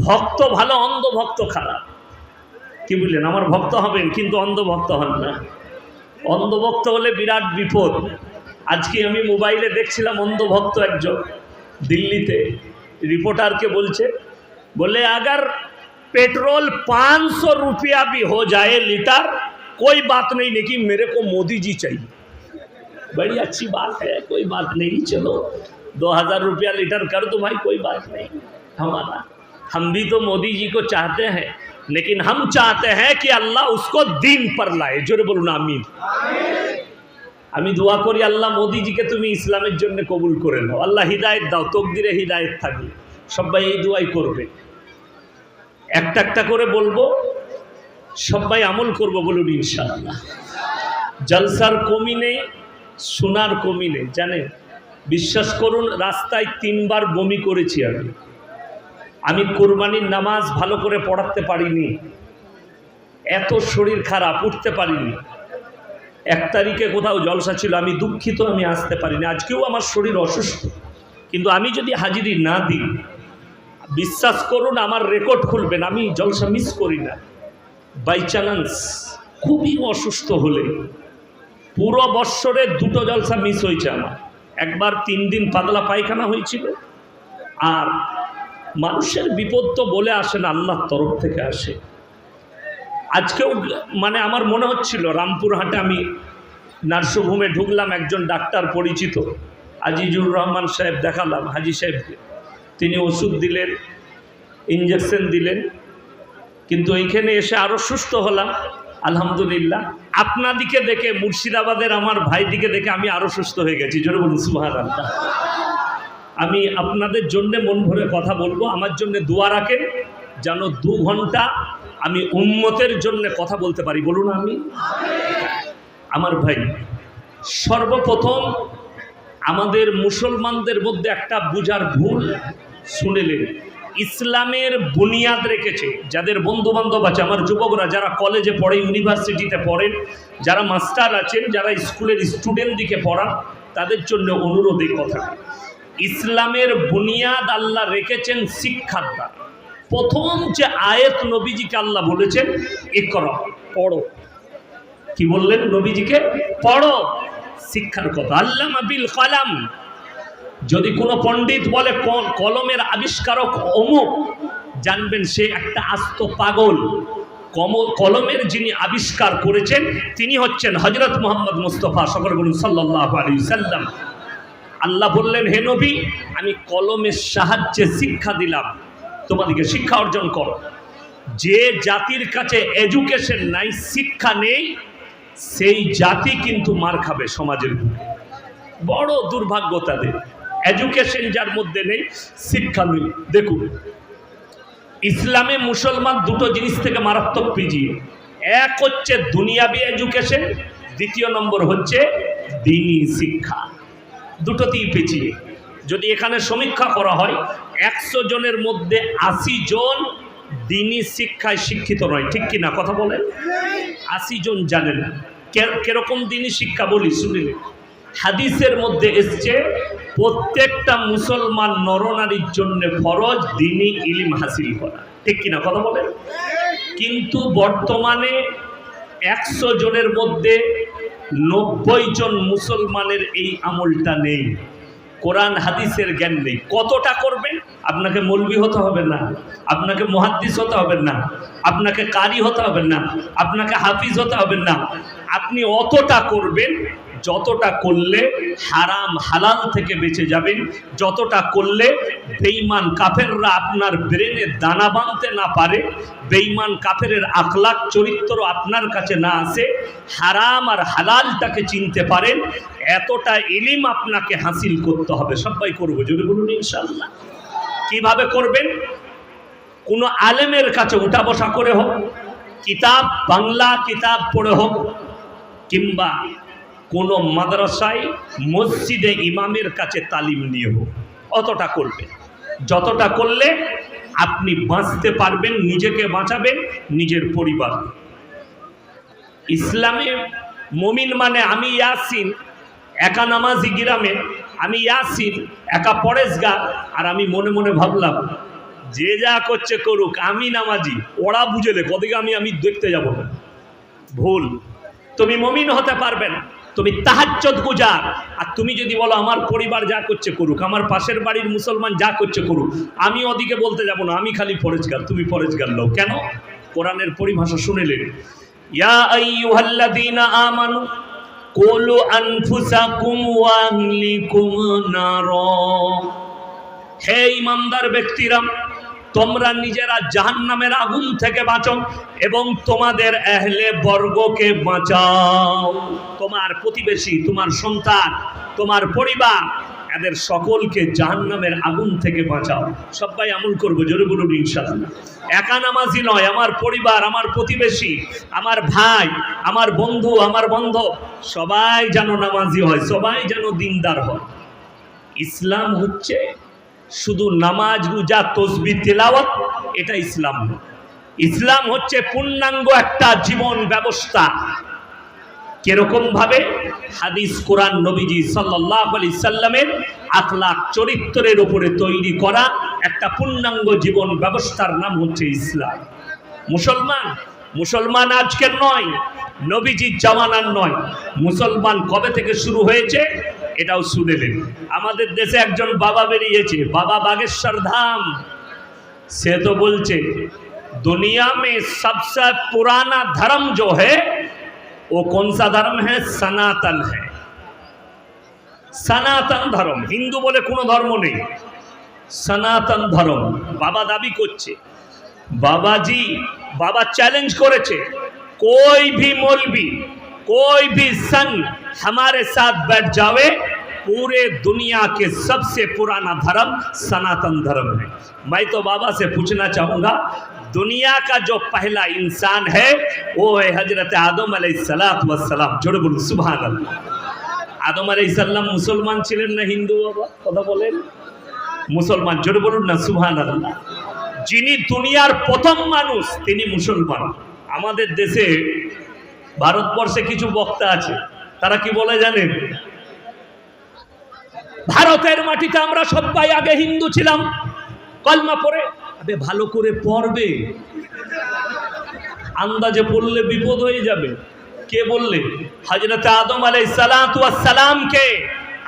ভক্ত ভালো অন্ধভক্ত খারাপ কি বললেন আমার ভক্ত হবেন কিন্তু অন্ধভক্ত হন না অন্ধভক্ত হলে বিরাট বিপদ আজকে আমি মোবাইলে দেখছিলাম অন্ধভক্ত একজন দিল্লিতে রিপোর্টারকে বলছে बोले अगर पेट्रोल 500 रुपया भी हो जाए लीटर कोई बात नहीं लेकिन मेरे को मोदी जी चाहिए बड़ी अच्छी बात है कोई बात नहीं चलो दो हजार रुपया लीटर कर दो भाई कोई बात नहीं हमारा हम भी तो मोदी जी को चाहते हैं लेकिन हम चाहते हैं कि अल्लाह उसको दिन पर लाए जोरे बोलून आमीन আমি দোয়া করি আল্লাহ মোদিজিকে তুমি ইসলামের জন্য কবুল করে নাও আল্লাহ হিদায়ত দাও তকদিরে হিদায়ত থাকবে সবাই এই দোয়াই করবে একটা একটা করে বলবো সবাই আমল করবো বলুন ইনশাআল্লাহ জলসার কমি নেই সোনার কমি নেই জানেন বিশ্বাস করুন রাস্তায় তিনবার বমি করেছি আমি আমি কোরবানির নামাজ ভালো করে পড়াতে পারিনি। এত শরীর খারাপ, উঠতে পারিনি। এক তারিখে কোথাও জলসা ছিল, আমি দুঃখিত, আমি আসতে পারিনি। আজকেও আমার শরীর অসুস্থ। কিন্তু আমি যদি হাজিরি না দিই, বিশ্বাস করুন, আমার রেকর্ড খুলবেন, আমি জলসা মিস করি না। বাই চান্স খুবই অসুস্থ হলে পুরো বৎসরে দুটো জলসা মিস হয়েছে আমার। একবার তিন দিন পাতলা পায়খানা হয়েছিল, আর মানুষের বিপদ তো বলে আসে না, আল্লাহর তরফ থেকে আসে। আজকেও মানে আমার মনে হচ্ছিল রামপুরহাটে আমি নার্সিংহোমে ঢুকলাম, একজন ডাক্তার পরিচিত, আজিজুর রহমান সাহেব দেখালাম, হাজি সাহেবকে। তিনি ওষুধ দিলেন ইঞ্জেকশন দিলেন, কিন্তু এইখানে এসে আরও সুস্থ হলাম, আলহামদুলিল্লাহ। আপনাদিকে দেখে, মুর্শিদাবাদের আমার ভাইদিকে দেখে আমি আরও সুস্থ হয়ে গেছি, জোরে বলুন সুহার আল্লাহ আমি আপনাদের জন্যে মন ভরে কথা বলব, আমার জন্য দোয়া রাখেন যেন দু ঘণ্টা আমি উম্মতের জন্য কথা বলতে পারি, বলুন আমি। আমার ভাই, সর্বপ্রথম আমাদের মুসলমানদের মধ্যে একটা বুঝার ভুল শুনেলেন। ইসলামের বুনিয়াদ রেখেছে, যাদের বন্ধু বান্ধব আছে, আমার যুবকরা যারা কলেজে পড়ে ইউনিভার্সিটিতে পড়েন, যারা মাস্টার আছেন, যারা স্কুলের স্টুডেন্ট দিকে পড়ান, তাদের জন্য অনুরোধ এই কথা ইসলামের বুনিয়াদ আল্লাহ রেখেছেন শিক্ষার দ্বারা প্রথম যে আয়েত নবীজিকে আল্লাহ বলেছেন, এ করো, পড়ো। কি বললেন নবীজিকে? পড়ো, শিক্ষার কথা। আল্লাহ বিল কলাম, যদি কোনো পণ্ডিত বলে কলমের আবিষ্কারক অমুক, জানবেন সে একটা আস্ত পাগল। কলমের যিনি আবিষ্কার করেছেন, তিনি হচ্ছেন হজরত মোহাম্মদ মুস্তফা সকল বলুন সাল্লাহ আলী সাল্লাম। আল্লাহ বললেন, হে নবী, আমি কলমের সাহায্যে শিক্ষা দিলাম। তোমাদেরকে শিক্ষা অর্জন করো। যে জাতির কাছে এডুকেশন নাই, শিক্ষা নেই, সেই জাতি কিন্তু মার খাবে সমাজের বুকে। বড় দুর্ভাগ্য তাদের। এডুকেশন যার মধ্যে নেই, শিক্ষা নেই। দেখুন, ইসলামে মুসলমান দুটো জিনিস থেকে মারাত্মক পিজিয়ে। এক হচ্ছে দুনিয়াবি এডুকেশন দ্বিতীয় নম্বর হচ্ছে দিনী শিক্ষা। দুটোতেই পিছিয়ে যদি এখানে সমীক্ষা করা হয়, একশো জনের মধ্যে আশি জন দিনী শিক্ষায় শিক্ষিত নয়। ঠিক কি না কথা বলেন? আশি জন জানে না। কেরকম দিনী শিক্ষা বলি শুনিলে হাদিসের মধ্যে এসছে, প্রত্যেকটা মুসলমান নরনারীর জন্য ফরজ দিনী ইলিম হাসিল করা। ঠিক কিনা কথা বলেন? কিন্তু বর্তমানে একশো জনের মধ্যে নব্বই জন মুসলমানের এই আমলটা নেই। কোরআন, হাদিসের জ্ঞান নেই। কতটা করবেন আপনাকে মলবি হতে হবে না। আপনাকে মহাদ্দিস হতে হবে না। আপনাকে কারি হতে হবে না। আপনাকে হাফিজ হতে হবে না। আপনি অতটা করবেন যতটা করলে হারাম হালাল থেকে বেঁচে যাবেন, যতটা করলে বেইমান কাফেররা আপনার ব্রেনে দানা বাঁধতে না পারে বেইমান কাফেরের আখলাক চরিত্র আপনার কাছে না আসে, হারাম আর হালালটাকে চিনতে পারেন, এতটা ইলিম আপনাকে হাসিল করতে হবে। সবাই করব যদি বলুন ইনশাল্লাহ কীভাবে করবেন? কোনো আলেমের কাছে উঠা বসা করে হোক, কিতাব, বাংলা কিতাব পড়ে হোক, কিংবা কোনো মাদ্রাসায় মসজিদে ইমামের কাছে তালিম নিয়ে হোক, অতটা করবেন যতটা করলে আপনি বাঁচতে পারবেন, নিজেকে বাঁচাবেন, নিজের পরিবার। ইসলামে মমিন মানে আমি ইয়াসিন, একা নামাজি গ্রামে, আমি ইয়াসিন, একা পরেশ গা আর আমি মনে মনে ভাবলাম, যে যা করছে করুক, আমি নামাজি, ওরা বুঝেলে কদিকে আমি আমি দেখতে যাব না। ভুল। তুমি মমিন হতে পারবে না তুমি তাহাজ্জত গুজার। আর তুমি যদি বলো, আমার পরিবার যা করছে করুক, আমার পাশের বাড়ির মুসলমান যা করছে করুক, আমি ওদিকে বলতে যাব না, আমি খালি ফরেজগার তুমি ফরেজগার লো কেন? কোরআনের পরিভাষা শুনেলেন। ইয়া আইয়ুহাল্লাযীনা কুলু হে ইমানদার ব্যক্তিরা তোমরা নিজেরা জাহান্নামের আগুন থেকে বাঁচো এবং তোমাদের এহলে বর্গকে বাঁচাও। তোমার প্রতিবেশী, তোমার সন্তান, তোমার পরিবার, এদের সকলকে জাহান্নামের আগুন থেকে বাঁচাও। সবাই আমল করব, জোরে বলুন ইনশাআল্লাহ। একা নামাজি নয়, আমার পরিবার, আমার প্রতিবেশী, আমার ভাই, আমার বন্ধু আমার বন্ধু সবাই যেন নামাজি হয়, সবাই যেন দিনদার হয়। ইসলাম হচ্ছে শুধু নামাজ, রোজা, তসবি, তেলাওয়াত, এটা ইসলাম। ইসলাম হচ্ছে পূর্ণাঙ্গ একটা জীবন ব্যবস্থা। কীরকম ভাবে? হাদিস কোরআন নবীজি সাল্লাহ আলি সাল্লামের আখলাক চরিত্রের উপরে তৈরি করা একটা পূর্ণাঙ্গ জীবন ব্যবস্থার নাম হচ্ছে ইসলাম। মুসলমান? মুসলমান আজকের নয়, নবীজির জামানার নয়। মুসলমান কবে থেকে শুরু হয়েছে? এটাও শুনেলেন আমাদের দেশে একজন বাবা বেরিয়েছে বাবা বাগেশ্বর ধাম সে তো বলছে दुनिया में सबसे पुराना धर्म जो है वो कौन सा धर्म है सनातन है সনাতন ধর্ম হিন্দু বলে কোনো ধর্ম নেই সনাতন ধর্ম বাবা দাবি করছে বাবাজি বাবা চ্যালেঞ্জ করেছে कोई भी मौलवी कोई भी संघ हमारे साथ बैठ जावे पूरे दुनिया के सबसे पुराना धर्म सनातन धर्म है मैं तो बाबा से पूछना चाहूंगा दुनिया का जो पहला इंसान है वो है हजरत आदम सलाम जोड़ बोलूं सुबह अल्लाह আদম আলাই সাল্লাম মুসলমান ছিলেন না হিন্দু বাবা কথা বলেন মুসলমান জোরে বলুন না সুহান আল্লাহ যিনি দুনিয়ার প্রথম মানুষ তিনি মুসলমান আমাদের দেশে ভারতবর্ষে কিছু বক্তা আছে, তারা কি বলে জানেন? ভারতের মাটিতে আমরা সবাই আগে হিন্দু ছিলাম, কলমা পড়ে, আবে ভালো করে পড়বে। আন্দাজে পড়লে বিপদ হয়ে যাবে। কে বললে? হজরত আদম আলাই সালামকে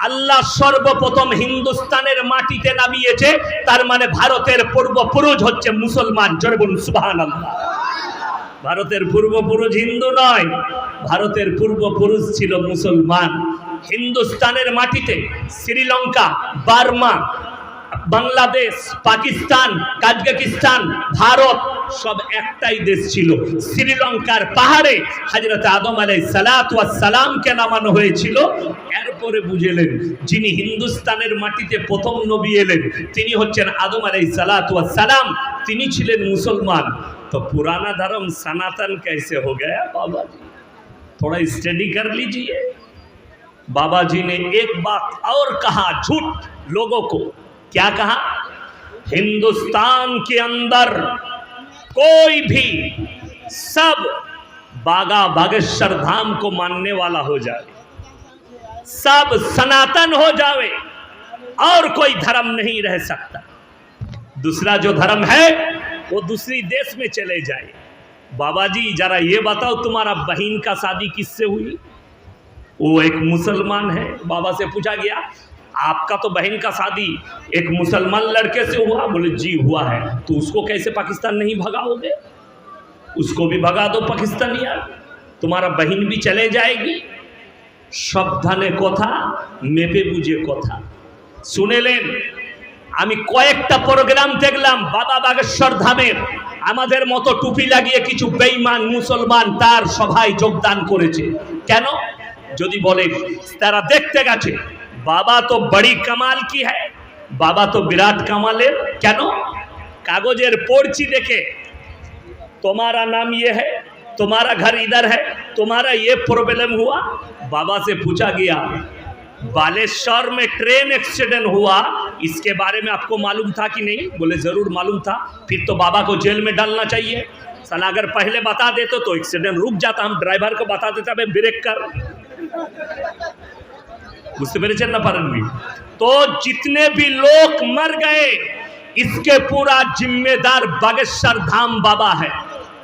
আল্লাহ সর্বপ্রথম হিন্দুস্তানের মাটিতে নামিয়েছে, তার মানে ভারতের পূর্বপুরুষ হচ্ছে মুসলমান। জোরে বলুন সুবহান আল্লাহ ভারতের পূর্বপুরুষ হিন্দু নয়, ভারতের পূর্বপুরুষ ছিল মুসলমান। হিন্দুস্তানের মাটিতে শ্রীলঙ্কা, বার্মা, বাংলাদেশ, পাকিস্তান কাজকিস্তান ভারত সব একটাই দেশ ছিল। শ্রীলঙ্কার পাহাড়ে হাজরত আদম আলাই সালাত সালামকে নামানো হয়েছিল। এরপরে বুঝেলেন যিনি হিন্দুস্তানের মাটিতে প্রথম নবী এলেন, তিনি হচ্ছেন আদম আলাই সালাত সালাম, তিনি ছিলেন মুসলমান। تو پرانا دھرم سناتن کیسے ہو گیا بابا جی؟ تھوڑا اسٹڈی کر لیجیے۔ بابا جی نے ایک بات اور کہا جھوٹ لوگوں کو۔ کیا کہا؟ ہندوستان کے اندر کوئی بھی سب باغا باگیشر دھام کو ماننے والا ہو جائے۔ سب سناتن ہو جاوے۔ اور کوئی دھرم نہیں رہ سکتا۔ دوسرا جو دھرم ہے وہ دوسری دیش میں چلے جائے۔ بابا جی ذرا یہ بتاؤ، تمہارا بہن کا شادی کس سے ہوئی؟ وہ ایک مسلمان ہے، بابا سے پوچھا گیا۔ آپ کا تو بہن کا شادی ایک مسلمان لڑکے سے ہوا؟ بولے جی ہوا ہے۔ تو اس کو کیسے پاکستان نہیں بھگاؤ گے؟ اس کو بھی بھگا دو پاکستان یار تمہارا بہن بھی چلے جائے گی۔ سبدھانے کتھا میپے بوجھے سنے لین আমি কয়েকটা প্রোগ্রাম দেখলাম বাবা বাগেশ্বর ধামের আমাদের মতো টুপি লাগিয়ে কিছু বেইমান মুসলমান তার সভায় যোগদান করেছে কেন যদি বলে তারা দেখতে গেছে বাবা তো বড়ি কামাল কি হ্যাঁ বাবা তো বিরাট কামালের কেন কাগজের পড়ছি দেখে तुम्हारा नाम ये है तुम्हारा घर इधर है तुम्हारा ये प्रॉब्लम हुआ बाबा से पूछा गया بالیشور میں ٹرین ایکسیڈنٹ ہوا اس کے بارے میں آپ کو معلوم تھا کہ نہیں بولے ضرور معلوم تھا پھر تو بابا کو جیل میں ڈالنا چاہیے سنا اگر پہلے بتا دیتے تو ایکسیڈنٹ رک جاتا ہم ڈرائیور کو بتا دیتا بھائی بریک کر مجھ سے میرے نہ پارن بھی تو جتنے بھی لوگ مر گئے اس کے پورا ذمہ دار باگیشور دھام بابا ہے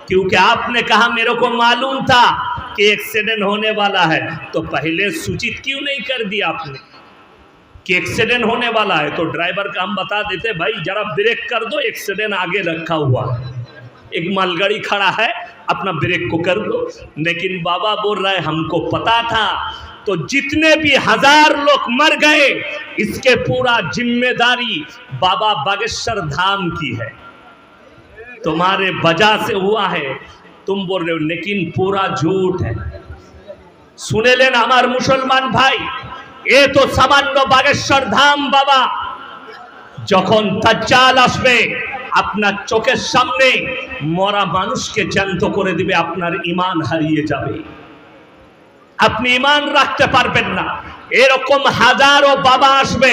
کیونکہ آپ نے کہا میرے کو معلوم تھا کہ ایکسیڈنٹ ہونے والا ہے، تو پہلے سوچت کیوں نہیں کر دی آپ نے؟ کہ ایکسیڈنٹ ہونے والا ہے، تو ڈرائیور کا ہم بتا دیتے، بھائی، ذرا بریک کر دو ایکسیڈنٹ آگے رکھا ہوا ہے۔ ایک مال گاڑی کھڑا ہے، اپنا بریک کو کر دو۔ لیکن بابا بول رہے ہم کو پتا تھا۔ تو جتنے بھی ہزار لوگ مر گئے، اس کے پورا ذمہ داری بابا باگیشور دھام کی ہے۔ तुम्हारे वजह से हुआ है तुम बोल रहे हो लेकिन पूरा झूठ है শুনে নেন আমার মুসলমান ভাই এ তো সামান্য বাগেশ্বর ধাম বাবা যখন দাজ্জাল আসবে আপনার চোখের সামনে মরা মানুষকে জ্যান্ত করে দিবে আপনার ইমান হারিয়ে যাবে আপনি ইমান রাখতে পারবেন না এরকম হাজারো বাবা আসবে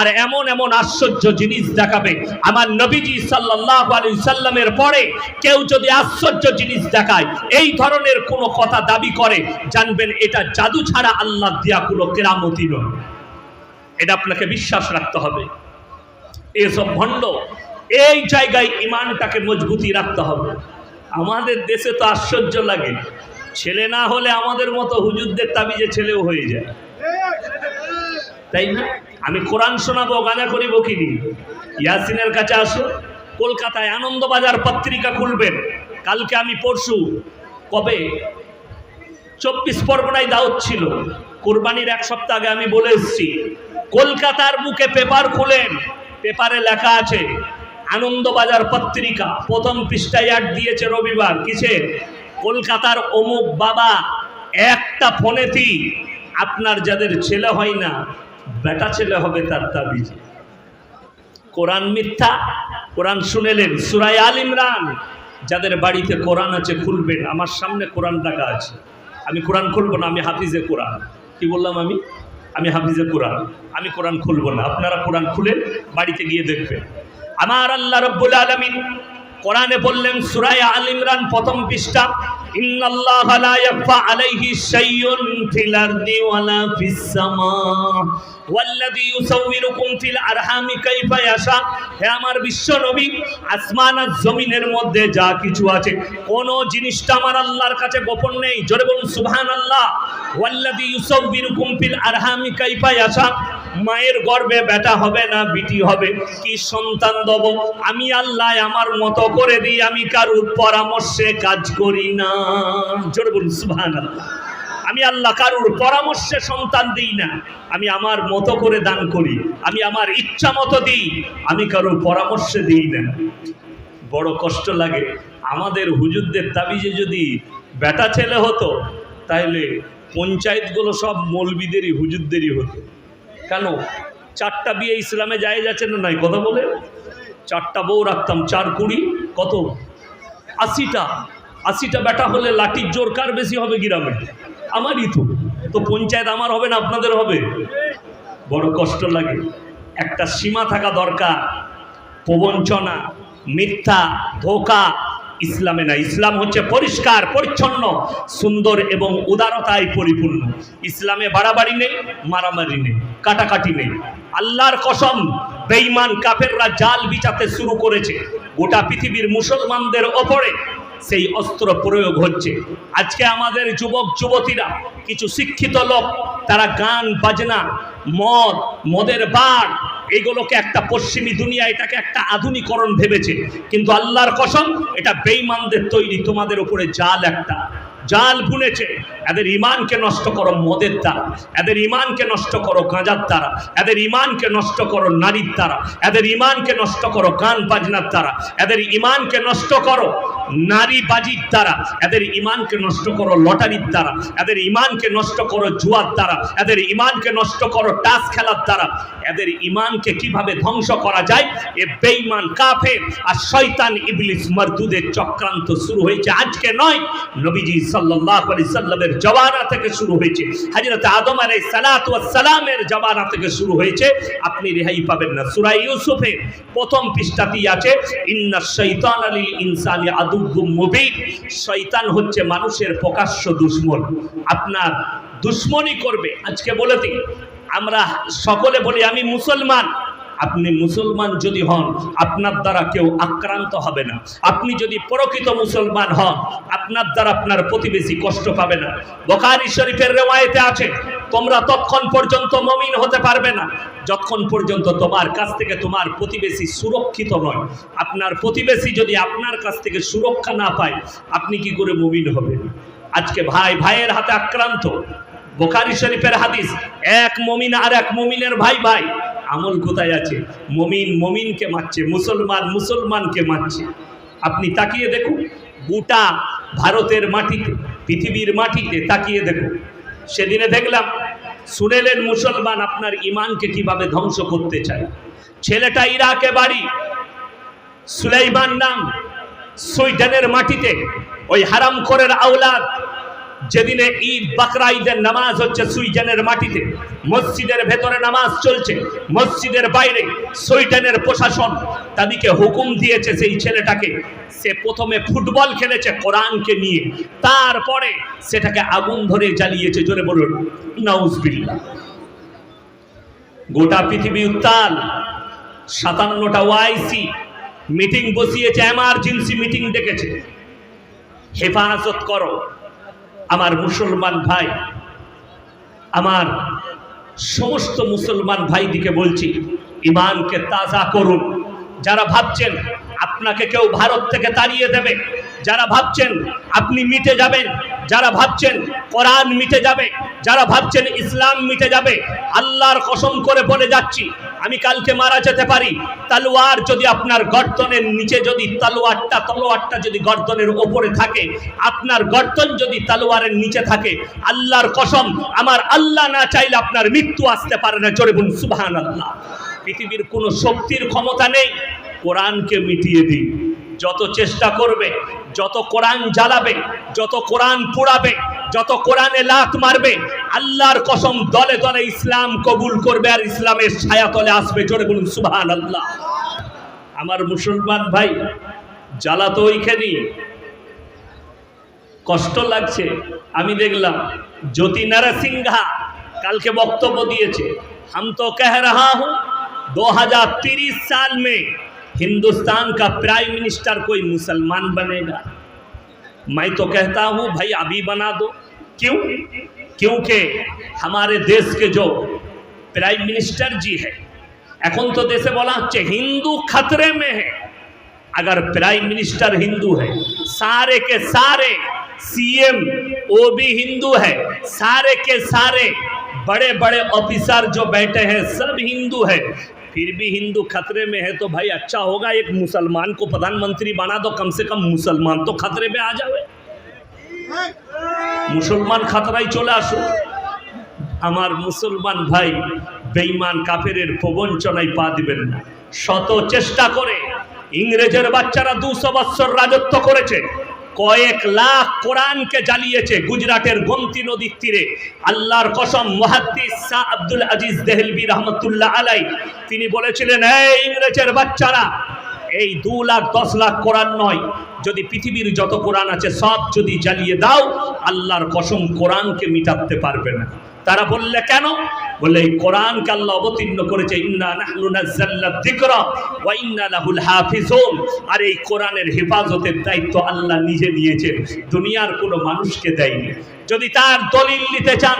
আর এমন এমন আশ্চর্য জিনিস দেখাবে। আমার নবীজি সাল্লাল্লাহু আলাইহি সাল্লামের পরে কেউ যদি আশ্চর্য জিনিস দেখায়, এই ধরনের কোনো কথা দাবি করে, জানবেন এটা জাদু ছাড়া আল্লাহ দিয়া কোনো কেরামতি নয়। এটা আপনাকে বিশ্বাস রাখতে হবে। এসব ভণ্ড, এই জায়গায় ইমানটাকে মজবুতি রাখতে হবে। আমাদের দেশে তো আশ্চর্য লাগে। ছেলে না হলে আমাদের মতো হুজুরদের তাবিজে ছেলেও হয়ে যায়। তাই না? আমি কোরআন শোনাবো, গাঁজা করিব কিনি ইয়াসিনের কাছে আসো, কলকাতায় আনন্দবাজার পত্রিকা খুলবেন। কালকে আমি পরশু, কবে? চব্বিশ পরগনায় দাওয়াত ছিল। কোরবানির এক সপ্তাহ আগে আমি বলে এসেছি, কলকাতার বুকে পেপার খুলেন, পেপারে লেখা আছে, আনন্দবাজার পত্রিকা, প্রথম পৃষ্ঠায় অ্যাড দিয়েছে রবিবার কিসে কলকাতার অমুক বাবা, একটা ফোনেতেই আপনার যাদের ছেলে হয় না বেটা ছেলে হবে তার তাবিজে। কোরআন মিথ্যা, কোরআন শুনেলেন সুরাই আল ইমরান। যাদের বাড়িতে কোরআন আছে খুলবেন, আমার সামনে কোরআন ডাকা আছে। আমি কোরআন খুলবো না, আমি হাফিজে কোরআন। কি বললাম আমি? আমি হাফিজে কোরআন। আমি কোরআন খুলবো না। আপনারা কোরআন খুলেন, বাড়িতে গিয়ে দেখবেন। আমার আল্লাহ রব্বুল আলমিন কোরআনে বললেন সুরাই আল ইমরান প্রথম পৃষ্ঠা, ইন্নাল্লাহ লা আলাইহি আরহামি কাইফা ইয়াশা। আমার বিশ্ব জমিনের মধ্যে যা কিছু আছে, কোন জিনিসটা আমার আল্লাহর কাছে গোপন নেই। জোরে বলুন, সুবহানাল্লাহ। ওয়াল্লাযী ইউসাউবিরুকুম ফিল আরহামি কাইফা ইয়াশা। মায়ের গর্ভে বেটা হবে না বিটি হবে। কি সন্তান দেব? আমি আল্লাহ, আমার মতো করে দিই, আমি কারুর পরামর্শে কাজ করি না। জোরে বলুন, সুবহানাল্লাহ। আমি আল্লাহ কারুর পরামর্শে সন্তান দিই না। আমি আমার মতো করে দান করি, আমি আমার ইচ্ছা মতো দিই, আমি কারোর পরামর্শে দিই না। বড় কষ্ট লাগে। আমাদের হুজুরদের তাবিজে যদি বেটা ছেলে হতো তাহলে পঞ্চায়েতগুলো সব মৌলবিদেরই, হুজুরদেরই হতো। কেন? চারটা বিয়ে ইসলামে যায় যাচ্ছে না নাই? কথা বলে। চারটা বউ রাখতাম, চার কুড়ি, কত? আশিটা। আশিটা বেটা হলে লাঠির জোর কার বেশি হবে গ্রামে? আমারই তো। তো পঞ্চায়েত আমার হবে না আপনাদের হবে? বড় কষ্ট লাগে। একটা সীমা থাকা দরকার। প্রবঞ্চনা, মিথ্যা, ধোকা ইসলামে না, ইসলাম হচ্ছে পরিষ্কার, পরিচ্ছন্ন, সুন্দর এবং উদারতায় পরিপূর্ণ। ইসলামে বাড়াবাড়ি নেই, মারামারি নেই, কাটাকাটি নেই। আল্লাহর কসম, বেঈমান কাফেররা জাল বিচাতে শুরু করেছে। গোটা পৃথিবীর মুসলমানদের ওপরে সেই অস্ত্র প্রয়োগ হচ্ছে। আজকে আমাদের যুবক, যুবতীরা, কিছু শিক্ষিত লোক, তারা গান, বাজনা, মদ, মদের বার, এইগুলোকে একটা পশ্চিমী দুনিয়া, এটাকে একটা আধুনিকরণ ভেবেছে। কিন্তু আল্লাহর কসম, এটা বেঈমানদের তৈরি, তোমাদের উপরে জাল একটা। জাল বুনেছে এদের ইমানকে নষ্ট করো মদের দ্বারা। এদের ইমানকে নষ্ট করো গাঁজার দ্বারা। এদের ইমানকে নষ্ট করো নারীর দ্বারা। এদের ইমানকে নষ্ট করো গান, বাজনার দ্বারা। এদের ইমানকে নষ্ট করো নারী বাজির দ্বারা, এদের ইমানকে নষ্ট করো লটারির দ্বারা, এদের ইমানকে নষ্ট করো জুয়ার দ্বারা, এদের ইমানকে নষ্ট করো টাস খেলার দ্বারা, এদের ইমানকে কীভাবে ধ্বংস করা যায়? এ বেঈমান কাফের আর শয়তান ইবলিস মরদুদের চক্রান্ত শুরু হয়েছে। আজকে নয়, নবীজি সাল্লাল্লাহু আলাইহি সাল্লামের জওয়ানা থেকে শুরু হয়েছে। হযরত আদম আলাইহিস সালাতু ওয়াস সালামের জওয়ানা থেকে শুরু হয়েছে। আপনি রেহাই পাবেন না। সূরা ইউসুফের প্রথম পৃষ্ঠাতেই আছে ইন্না শাইতান লিল ইনসানি মুবিন, শয়তান হচ্ছে মানুষের প্রকাশ্য দুশ্মন। আপনার দুশ্মনী করবে। আজকে বলে দিই, আমরা সকলে বলি, আমি মুসলমান। আপনি মুসলমান যদি হন, আপনার দ্বারা কেউ আক্রান্ত হবে না। আপনি যদি প্রকৃত মুসলমান হন, আপনার দ্বারা আপনার প্রতিবেশী কষ্ট পাবে না। বখারি শরীফের রেওয়ায়েতে আছে, তোমরা তৎক্ষণ পর্যন্ত মমিন হতে পারবে না। যতক্ষণ পর্যন্ত তোমার কাছ থেকে তোমার প্রতিবেশী সুরক্ষিত নয়। আপনার প্রতিবেশী যদি আপনার কাছ থেকে সুরক্ষা না পায়, আপনি কি করে মমিন হবেন? আজকে ভাই, ভাইয়ের হাতে আক্রান্ত। বোখারি শরীফের হাদিস, এক মমিন আর এক মমিনের ভাই ভাই আমল কোথায় আছে? মমিন মমিনকে মারছে, মুসলমান মুসলমানকে মারছে। আপনি তাকিয়ে দেখুন, গোটা ভারতের মাটিতে, পৃথিবীর মাটিতে তাকিয়ে দেখুন। সেদিনে দেখলাম, শুনেলেন মুসলমান আপনার ইমানকে কীভাবে ধ্বংস করতে চায়। ছেলেটা ইরাকে বাড়ি, সুলাইমান নাম, সুইডেনের মাটিতে, ওই হারাম খোরের আওলাদ যেদিনে ঈদ, বাকরা ঈদের নামাজ হচ্ছে সুইডেনের মাটিতে। মসজিদের ভেতরে নামাজ চলছে, মসজিদের বাইরে সুইডেনের প্রশাসন তাদেরকে হুকুম দিয়েছে সেই ছেলেটাকে। সে প্রথমে ফুটবল খেলেছে কোরআনকে নিয়ে, তারপরে সেটাকে আগুন ধরে জ্বালিয়েছে, জোরে বলুন, নাউজবিল্লাহ। গোটা পৃথিবী উত্তাল, সাতান্নটা ওয়াইসি মিটিং বসিয়েছে, এমার্জেন্সি মিটিং ডেকেছে। হেফাজত করো। আমার মুসলমান ভাই, আমার সমস্ত মুসলমান ভাইদিকে বলছি, ইমানকে তাজা করুন। যারা ভাবছেন আপনাকে কেউ ভারত থেকে তাড়িয়ে দেবে, যারা ভাবছেন আপনি মিটে যাবেন যারা ভাবছেন কোরআন মিটে যাবে, যারা ভাবছেন ইসলাম মিটে যাবে, আল্লাহর কসম করে বলে যাচ্ছি, আমি কালকে মারা যেতে পারি, তালোয়ার যদি আপনার গর্দনের নিচে যদি তালোয়ারটা, তলোয়ারটা যদি গর্দনের ওপরে থাকে, আপনার গর্দন যদি তালোয়ারের নিচে থাকে, আল্লাহর কসম, আমার আল্লাহ না চাইলে আপনার মৃত্যু আসতে পারে না, জোরে বলুন সুবহান আল্লাহ পৃথিবীর কোনো শক্তির ক্ষমতা নেই, কোরআনকে মিটিয়ে দিই যত চেষ্টা করবে যত কোরআন জ্বালাবে, যত কোরআন পোড়াবে, যত কোরআনে লাত মারবে, আল্লাহর কসম দলে দলে ইসলাম কবুল করবে আর ইসলামের ছায়া তলে আসবে। জোরে বলুন সুবহান আল্লাহ আমার মুসলমান ভাই, জ্বালা তো ওইখানে কষ্ট লাগছে। আমি দেখলাম, জ্যোতি নারাসিংহা কালকে বক্তব্য দিয়েছে। হাম তো কেহ রাহা হু দু হাজার তিরিশ সাল মে ہندوستان کا پرائم منسٹر کوئی مسلمان بنے گا؟ میں تو کہتا ہوں، بھائی ابھی بنا دو۔ کیوں؟ کیونکہ ہمارے دیس کے جو پرائی منسٹر جی ہے اکن تو دیسے بولا ہچے ہندو خطرے میں ہے۔ اگر پرائم منسٹر ہندو ہے، سارے کے سارے سی ایم وہ بھی ہندو ہے۔ سارے کے سارے بڑے بڑے آفیسر جو بیٹھے ہیں، سب ہندو ہے फिर भी हिंदू खतरे में है तो भाई अच्छा होगा एक मुसलमान को प्रधानमंत्री बना दो कम से कम मुसलमान तो खतरे में आ जावे মুসলমান খাতরাই চলে আসুন আমার মুসলমান ভাই বেঈমান কাফেরের প্রবঞ্চনায় পা দিবেন না শত চেষ্টা করে ইংরেজের বাচ্চারা দুশো বৎসর রাজত্ব করেছে কয়েক লাখ কোরআনকে জ্বালিয়েছে গুজরাটের গোমতি নদীর তীরে। আল্লাহর কসম, মহাদ্দিস শাহ আব্দুল আজিজ দেহলবি রহমতুল্লাহ আলাই, তিনি বলেছিলেন, এই ইংরেজের বাচ্চারা, এই দু লাখ, দশ লাখ কোরআন নয়, যদি পৃথিবীর যত কোরআন আছে সব যদি জ্বালিয়ে দাও, আল্লাহর কসম কোরআনকে মিটাতে পারবে না। তারা বললে, কেন? বলে এই কোরআনকে আল্লাহ অবতীর্ণ করেছে আর এই কোরআনের হেফাজতের দায়িত্ব আল্লাহ নিজে নিয়েছেন, দুনিয়ার কোনো মানুষকে দেয়নি। যদি তার দলিল নিতে চান,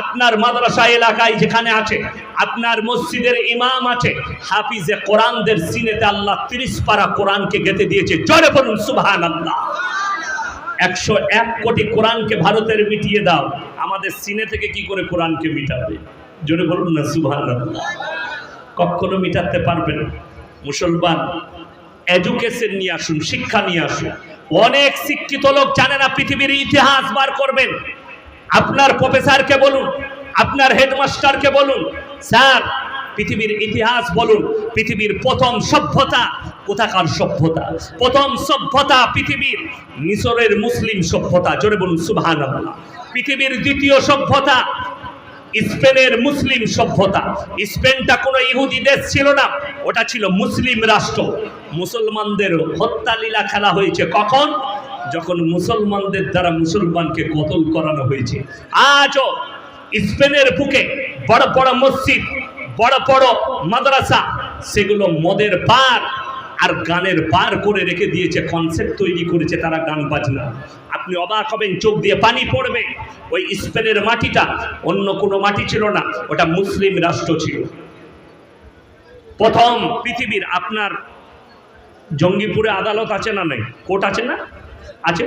আপনার মাদ্রাসা এলাকায় যেখানে আছে, আপনার মসজিদের ইমাম আছে, হাফিজে কোরআনদের সিনেতে আল্লাহ তিরিশ পারা কোরআনকে গেতে দিয়েছে, জোরে বলুন সুবহান আল্লাহ একশো এক কোটি কোরআনকে ভারতের মিটিয়ে দাও। আমাদের সিনে থেকে কি করে কোরআনকে মিটাবে? জোরে বলুন না আল্লাহ কখনো মিটাতে পারবে না। মুসলমান এডুকেশন নিয়ে আসুন, শিক্ষা নিয়ে আসুন। অনেক শিক্ষিত লোক জানে না পৃথিবীর ইতিহাস বার করবেন। আপনার প্রফেসরকে বলুন, আপনার হেডমাস্টারকে বলুন, স্যার পৃথিবীর ইতিহাস বলুন, পৃথিবীর প্রথম সভ্যতা কোথাকার সভ্যতা? প্রথম সভ্যতা পৃথিবীর মিশরের মুসলিম সভ্যতা, জোরে বলুন সুবহান পৃথিবীর দ্বিতীয় সভ্যতা স্পেনের মুসলিম সভ্যতা। স্পেনটা কোনো ইহুদি দেশ ছিল না, ওটা ছিল মুসলিম রাষ্ট্র। মুসলমানদের হত্যা লীলা খেলা হয়েছে কখন? যখন মুসলমানদের দ্বারা মুসলমানকে কতল করানো হয়েছে। আজও স্পেনের বুকে বড় বড় মসজিদ বড় বড় মাদ্রাসা, সেগুলো মদের পার আর গানের বার করে রেখে দিয়েছে কনসেপ্ট তৈরি করেছে তারা গান বাজনা। আপনি অবাক হবেন, চোখ দিয়ে পানি পড়বে। ওই স্পেনের মাটিটা অন্য কোনো মাটি ছিল না, ওটা মুসলিম রাষ্ট্র ছিল। প্রথম পৃথিবীর আপনার জঙ্গিপুরে আদালত আছে না নেই? কোর্ট আছে না? আছে?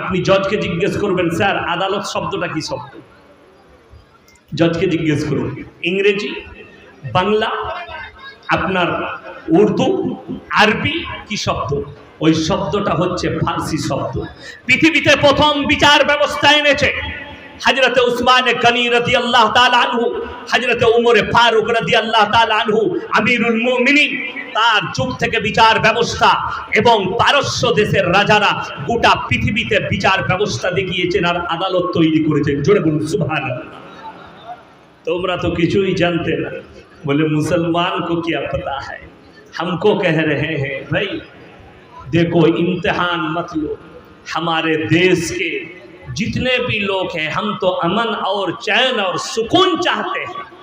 আপনি জজকে জিজ্ঞেস করবেন, স্যার, আদালত শব্দটা কি শব্দ? জজকে জিজ্ঞেস করুন, ইংরেজি? বাংলা, আপনার উর্দু, আরবি কি শব্দ? ওই শব্দটা হচ্ছে ফার্সি শব্দ। পৃথিবীতে প্রথম বিচার ব্যবস্থা এনেছে হজরত উসমান গনি রদি আল্লাহ আনহু, হজরত উমরে ফারুক রদি আল্লাহ আনহু, আমিরুল মুমিনিন। তার যুগ থেকে বিচার ব্যবস্থা এবং পারস্য দেশের রাজারা গোটা পৃথিবীতে বিচার ব্যবস্থা দেখিয়েছেন আর আদালত তৈরি করেছেন। জোরে বলুন, সুবহানাল্লাহ। তোমরা তো কিছুই জানতে না। بولے، مسلمان کو کیا پتا ہے؟ ہم کو کہہ رہے ہیں، بھائی، دیکھو، امتحان مت لو۔ ہمارے دیش کے جتنے بھی لوگ ہیں، ہم تو امن اور چین اور سکون چاہتے ہیں۔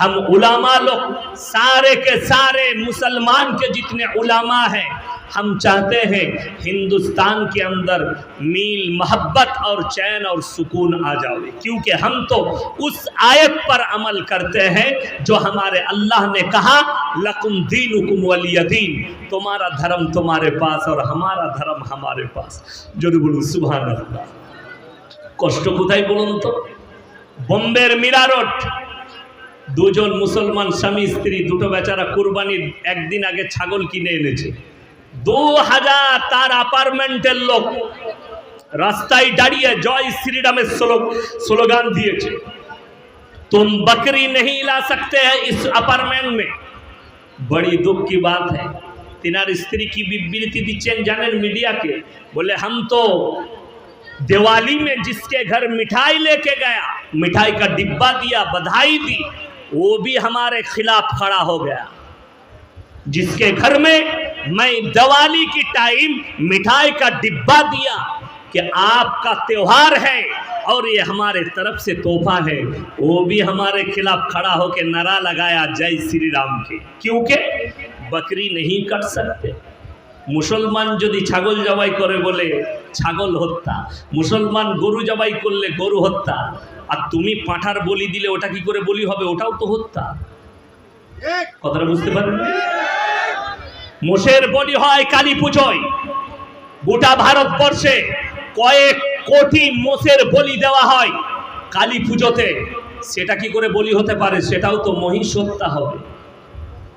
ہم علماء لوگ سارے کے سارے مسلمان کے جتنے علماء ہیں، ہم چاہتے ہیں ہندوستان کے اندر میل محبت اور چین اور سکون آ جاؤے کیونکہ ہم تو اس آیت پر عمل کرتے ہیں جو ہمارے اللہ نے کہا، لکم دینکم ولی دین۔ تمہارا دھرم تمہارے پاس اور ہمارا دھرم ہمارے پاس۔ جو بولو، سبحان اللہ۔ کشٹ کتائی بولن تو؟ بمبیر میرا روڈ দুজন মুসলমান স্বামী স্ত্রী দুটো বেচারা কুরবানির একদিন আগে ছাগল কিনে এনেছে দু হাজার তার অ্যাপার্টমেন্টের লোক রাস্তায় দাঁড়িয়ে জয় শ্রীরামের স্লোগান দিয়েছে तुम बकरी नहीं ला सकते हैं इस अपार्टमेंट में बड़ी दुख की बात है तिनार स्त्री की विवृत्ति दिच्छेन जानेन मीडिया के बोले हम तो दिवाली में जिसके घर मिठाई लेके गया मिठाई का डिब्बा दिया बधाई दी وہ بھی ہمارے خلاف کھڑا ہو گیا۔ جس کے گھر میں میں دوالی کی ٹائم مٹھائی کا ڈبہ دیا کہ آپ کا تیوہار ہے اور یہ ہمارے طرف سے توحفہ ہے، وہ بھی ہمارے خلاف کھڑا ہو کے نعرہ لگایا جے شری رام کے کیونکہ بکری نہیں کٹ سکتے۔ মুসলমান যদি ছাগল জবাই করে বলে, ছাগল হত্যা। মুসলমান গরু জবাই করলে গরু হত্যা। আর তুমি পাঁঠার বলি দিলে ওটা কি করে বলি হবে? ওটাও তো হত্যা। কথাটা বুঝতে পারেন মোষের বলি হয় কালী পুজোয়। গোটা ভারতবর্ষে কয়েক কোটি মোষের বলি দেওয়া হয় কালী পুজোতে। সেটা কি করে বলি হতে পারে? সেটাও তো মহিষ হত্যা হবে।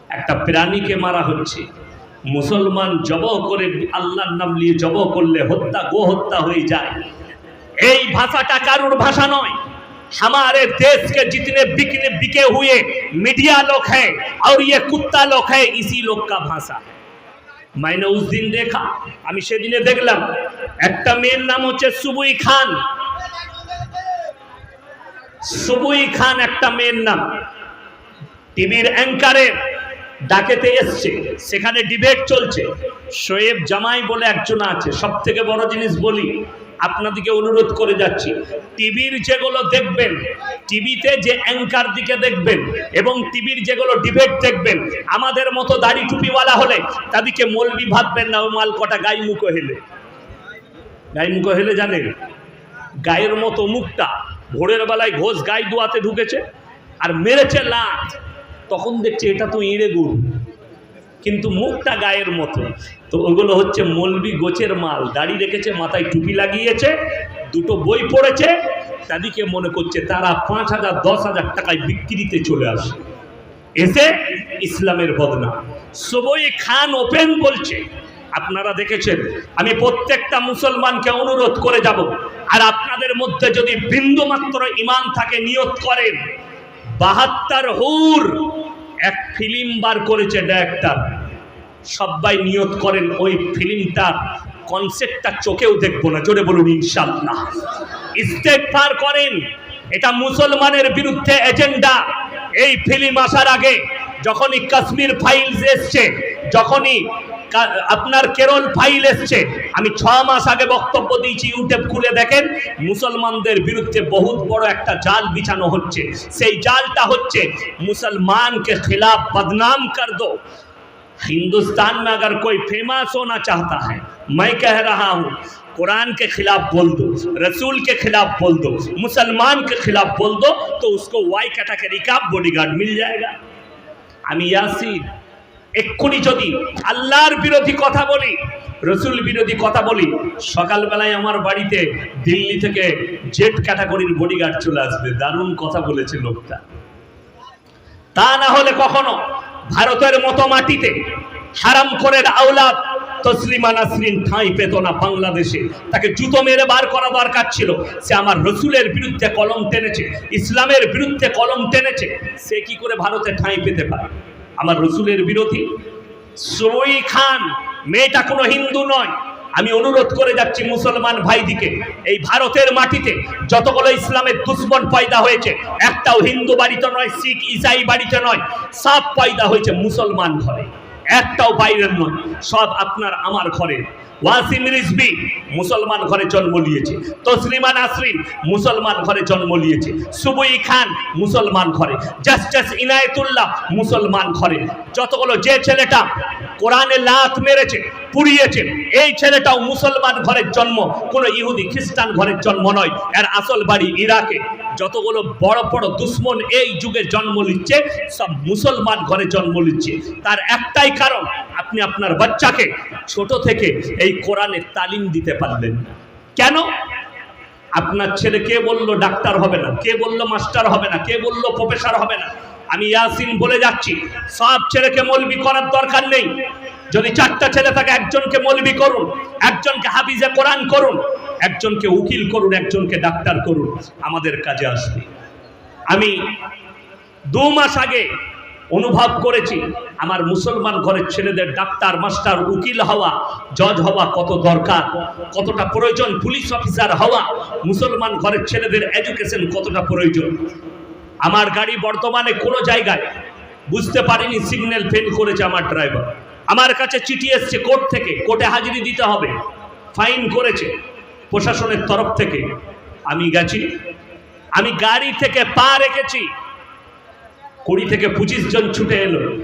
একটা প্রাণীকে মারা হচ্ছে। মুসলমান জব করে আল্লাহর নাম নিয়ে জব করলে হত্যা গো হত্যা হয়ে যায় এই ভাষাটা কারুর ভাষা নয় हमारे देश के जितने बिकने बिके हुए मीडिया लोग हैं और ये कुत्ता लोग है इसी लोग का भाषा है मैंने उस दिन देखा আমি সেদিনে দেখলাম একটা মেয়ের নাম হচ্ছে সুবুই খান সুবুই খান একটা মেয়ের নাম টিভির অ্যাঙ্কারে ডাকেতে এসছে, সেখানে ডিবেট চলছে। শোয়েব জামাই বলে একজন আছে সব থেকে বড় জিনিস বলি, আপনাদেরকে অনুরোধ করে যাচ্ছি, টিভির যেগুলো দেখবেন, টিভিতে যে অ্যাঙ্কার দিকে দেখবেন, এবং টিভির যেগুলো ডিবেট দেখবেন, আমাদের মতো দাড়ি টুপিওয়ালা হলে তাদেরকে মলবি ভাববেন না ওই মাল কটা গাই মুখো হেলে। গাই মুখো হেলে জানেন গায়ের মতো মুখটা ভোরের বেলায় ঘোষ গাই দুয়াতে ঢুকেছে, আর মেরেছে লাট তখন দেখছে এটা তো ইঁড়ে গুড়। কিন্তু মুখটা গায়ের মতো। তো ওগুলো হচ্ছে মলবি গোছের মাল। দাড়ি রেখেছে, মাথায় টুপি লাগিয়েছে, দুটো বই পড়েছে তাদেরকে মনে করছে তারা পাঁচ হাজার, দশ হাজার টাকায় বিক্রিতে চলে আসে। এসে ইসলামের বদনাম সবই খান ওপেন বলছে। আপনারা দেখেছেন, আমি প্রত্যেকটা মুসলমানকে অনুরোধ করে যাব। আর আপনাদের মধ্যে যদি বিন্দু মাত্র ইমান থাকে, নিয়ত করেন। বাহাত্তর হুর এক ফিল্ম বার করেছে ডাইরেক্টর সবাই নিয়ত করেন ওই ফিল্মটার কনসেপ্টটা চোখেও দেখব না, জোরে বলুন ইনশাল্লাহ ইস্তেকফার করেন, এটা মুসলমানের বিরুদ্ধে এজেন্ডা এই ফিল্ম আসার আগে যখনই কাশ্মীর ফাইলস এসছে যখনই কা- আপনার কেরল ফাইল এসছে আমি ছ মাস আগে বক্তব্য দিয়েছি ইউটিউব খুলে দেখেন মুসলমানদের বিরুদ্ধে বহুত বড় একটা জাল বিছানো হচ্ছে সেই জালটা হচ্ছে মুসলমানকে खिलाफ बदनाम कर दो हिंदुस्तान में अगर कोई फेमस होना चाहता है मैं कह रहा हूँ कुरान के खिलाफ बोल दो रसूल के खिलाफ बोल दो मुसलमान के खिलाफ बोल दो तो उसको वाई कैटेगरी का बॉडीगार्ड मिल जाएगा আমি ইয়াসিন এক্ষুনি যদি আল্লাহর বিরোধী কথা বলি, রসুল বিরোধী কথা বলি, সকালবেলায় আমার বাড়িতে দিল্লি থেকে জেট ক্যাটাগরির বডিগার্ড চলে আসবে। দারুণ কথা বলেছে লোকটা। তা না হলে কখনো ভারতের মতো মাটিতে হারাম করে আওলাদ তসলিমা নাসরিন ঠাঁই পেত না বাংলাদেশে। তাকে জুতো মেরে বার করা দরকার ছিল। সে আমার রসুলের বিরুদ্ধে কলম টেনেছে, ইসলামের বিরুদ্ধে কলম টেনেছে। সে কি করে ভারতে ঠাঁই পেতে পারে? আমার রসুলের বিরোধী। সই খান, মেয়েটা কোনো হিন্দু নয়। আমি অনুরোধ করে যাচ্ছি মুসলমান ভাইদিকে, এই ভারতের মাটিতে যতগুলো ইসলামের দুশ্মন পয়দা হয়েছে, একটাও হিন্দু বাড়িতে নয়, শিখ, ইসাই বাড়িতে নয়, সব পয়দা হয়েছে মুসলমান ঘরে। একটাও বাইরের নয়, সব আপনার আমার ঘরে। ওয়াসিম রিজবি মুসলমান ঘরে জন্ম নিয়েছে। তসলিমা নাসরিন মুসলমান ঘরে জন্ম নিয়েছে। সুবুই খান মুসলমান ঘরে। জাস্টিস ইনায়েতুল্লাহ মুসলমান ঘরে। যতগুলো যে ছেলেটা কোরআনে লাত মেরেছে, পুড়িয়েছে, এই ছেলেটাও মুসলমান ঘরের জন্ম, কোনো ইহুদি খ্রিস্টান ঘরের জন্ম নয়। এর আসল বাড়ি ইরাকে। যতগুলো বড় বড় দুশ্মন এই যুগে জন্ম নিচ্ছে, সব মুসলমান ঘরে জন্ম নিচ্ছে। তার একটাই কারণ, আপনি আপনার বাচ্চাকে ছোট থেকে এই কোরআনের তালিম দিতে পারলেন। কেন? আপনার ছেলে কে বলল ডাক্তার হবে না? কে বলল মাস্টার হবে না? কে বলল প্রফেসর হবে না? আমি ইয়াসিন বলে যাচ্ছি। সব ছেলেকে মলবি করার দরকার নেই। যদি চারটা ছেলে থাকে, একজনকে মলবি করুন, একজনকে হাফিজে কোরআন করুন, একজনকে উকিল করুন, একজনকে ডাক্তার করুন। আমাদের কাজে আসবে। আমি দু মাস আগে অনুভব করেছি। আমার মুসলমান ঘরের ছেলেদের ডাক্তার, মাস্টার, উকিল হওয়া, জজ হওয়া কত দরকার, কতটা প্রয়োজন, পুলিশ অফিসার হওয়া, মুসলমান ঘরের ছেলেদের এডুকেশন কতটা প্রয়োজন। আমার গাড়ি বর্তমানে কোনো জায়গায় বুঝতে পারিনি সিগন্যাল ফেল করেছে আমার ড্রাইভার আমার কাছে চিঠি এসছে কোর্ট থেকে, কোর্টে হাজিরি দিতে হবে। ফাইন করেছে প্রশাসনের তরফ থেকে। আমি গেছি। আমি গাড়ি থেকে পা রেখেছি। কুড়ি থেকে পঁচিশ জন ছুটে এলো।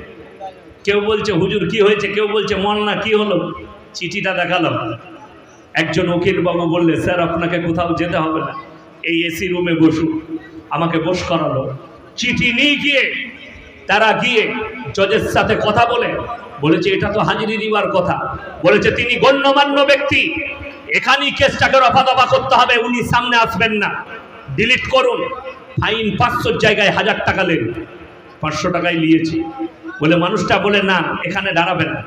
কেউ বলছে, হুজুর, কি হয়েছে? কেউ বলছে মলনা কি হলো? চিঠিটা দেখালাম একজন উকিল বাবু বললে, স্যার, আপনাকে কোথাও যেতে হবে না। এই এসি রুমে বসুন। আমাকে বস করালো। চিঠি নিয়ে গিয়ে, তারা গিয়ে জজের সাথে কথা বলে। বলেছে, এটা তো হাজিরি দিবার কথা। বলেছে, তিনি গণ্যমান্য ব্যক্তি। এখানেই কেসটাকে রফা দফা করতে হবে, উনি সামনে আসবেন না। ডিলিট করুন। ফাইন পাঁচশোর জায়গায় হাজার টাকা নেন পাঁচশো টাকায় নিয়েছি। বলে মানুষটা বলে না, এখানে দাঁড়াবে না।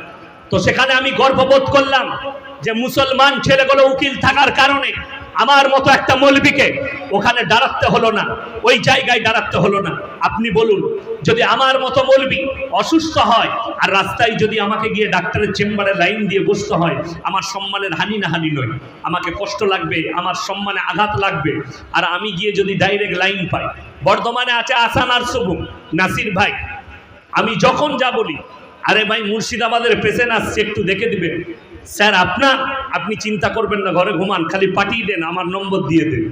তো সেখানে আমি গর্ববোধ করলাম যে মুসলমান ছেলেগুলো উকিল থাকার কারণে আমার মতো একটা মলবিকে ওখানে দাঁড়াতে হলো না, ওই জায়গায় দাঁড়াতে হলো না। আপনি বলুন যদি আমার মতো বলবি, অসুস্থ হয়, আর রাস্তায় যদি আমাকে গিয়ে ডাক্তারের চেম্বারে লাইন দিয়ে বসতে হয়, আমার সম্মানের হানি না হানি নয়। আমাকে কষ্ট লাগবে, আমার সম্মানে আঘাত লাগবে, আর আমি গিয়ে যদি ডাইরেক্ট লাইন পাই। বর্ধমানে আছে আসান আর শুভম। নাসির ভাই, আমি যখন যা বলি, আরে ভাই, মুর্শিদাবাদের পেশেন্ট আসছে, একটু দেখে দিবেন। স্যার আপনার আপনি চিন্তা করবেন না, ঘরে ঘুমান, খালি পাঠিয়ে দেন, আমার নম্বর দিয়ে দেন।